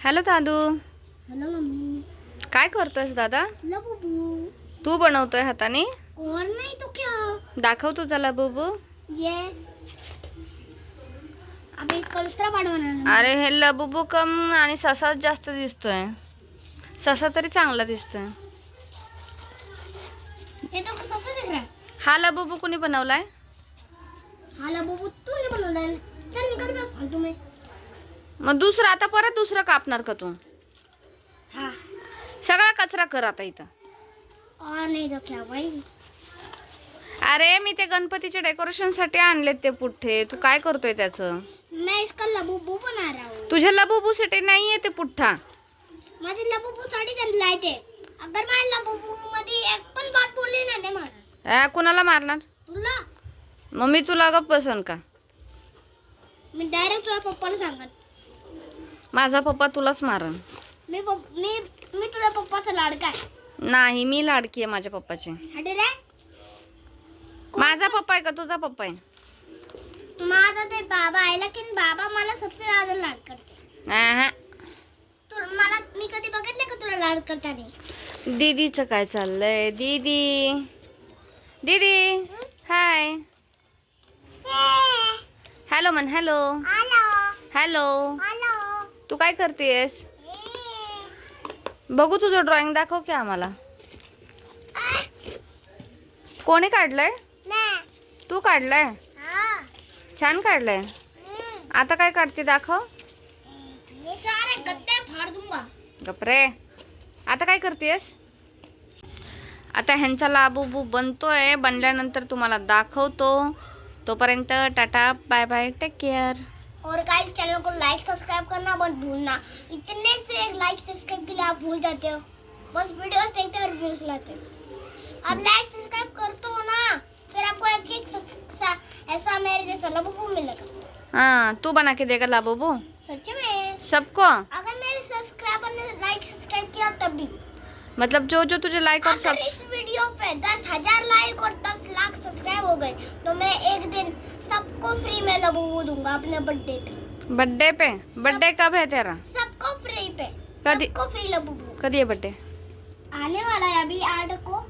Hello दादू. Hello mummy. काय करतोयस दादा? तू बनवतोय हाताने? और नहीं तो क्या? दाखव ये. दूसरा पार्ट बनाना अरे हे लबुबू कम आणि ससाच जास्त दिसतोय. ससा तरी चांगला दिसतोय. तो है? लबुबू कुणी बनवलाय? हाँ लबूबू बनाना है चल निकल में. मग दुसरं आता परत दुसरं कापणार का तू? हाँ. सगळा कचरा कर आता इथं. और नहीं तो क्या भाई अरे मी ते गणपतीच्या डेकोरेशनसाठी आणलेत ते पुठ्ठे. तू काय करतोय त्याचं? मैं इसका लबूबू बना रहा हूँ. तुझ्या लबुबू साठी नाहीये ते पुठ्ठा. माझे लबूबू साडी त्यांनी लायते. अगर माझ्या लबूबू मध्ये एक पण बात बोलली ना ते मला अ, कुणाला मारणार? तुला? मग मी तुला गप्प बसन का? मी डायरेक्ट तुझ्या पप्पाला सांगत माझा पप्पा तुलाच मारन. मी पप- मी मी तुझ्या पप्पाचा लाडका आहे. नाही मी लाडकी आहे माझ्या पप्पाची. हटे रे माझा पप्पा आहे का? तुझा पप्पा आहे. माझा ते बाबा आहे लेकिन बाबा मला सबसे ज्यादा लाड करते. तू मला मी कधी बघितले का तुला लाड करताना? दीदीचं काय चाललंय? दीदी. दीदी. हाय. हॅलो म्हण हॅलो हॅलो हॅलो तू काय करतेस? बघू तुझं ड्रॉइंग दाखव की आम्हाला. कोणी काढलंय? तू काढलंय? छान काढलंय. आता काय काढते दाखव. गपरे. आता काय करतेस? आता ह्यांचा लाबूबू बनतोय. बनल्यानंतर तुम्हाला दाखवतो. तोपर्यंत tata bye bye take care और गाइस चैनल को लाइक सब्सक्राइब करना मत भूलना। इतने से लाइक सब्सक्राइब के लिए आप भूल जाते हो। बस वीडियोस देखते हो रिव्यूज़ लाते हो। आप लाइक सब्सक्राइब करते हो ना फिर आपको एक एक सा- ऐसा मेरे जैसा लबू मिलेगा। हाँ तू बना के देगा लाबूबू। सच में? सबको? अगर मेरे सब्सक्राइबर ने लाइक सब्सक्राइब किया तब भी मतलब जो जो तुझे लाइक और सब इस वीडियो पे दस हज़ार लाइक और दस में लबू दूंगा अपने बर्थडे पे। बर्थडे पे? बर्थडे कब है तेरा? सबको फ्री पे। कदी सबको फ्री लबू कधी आहे बर्थडे आने वाला है अभी आठ को।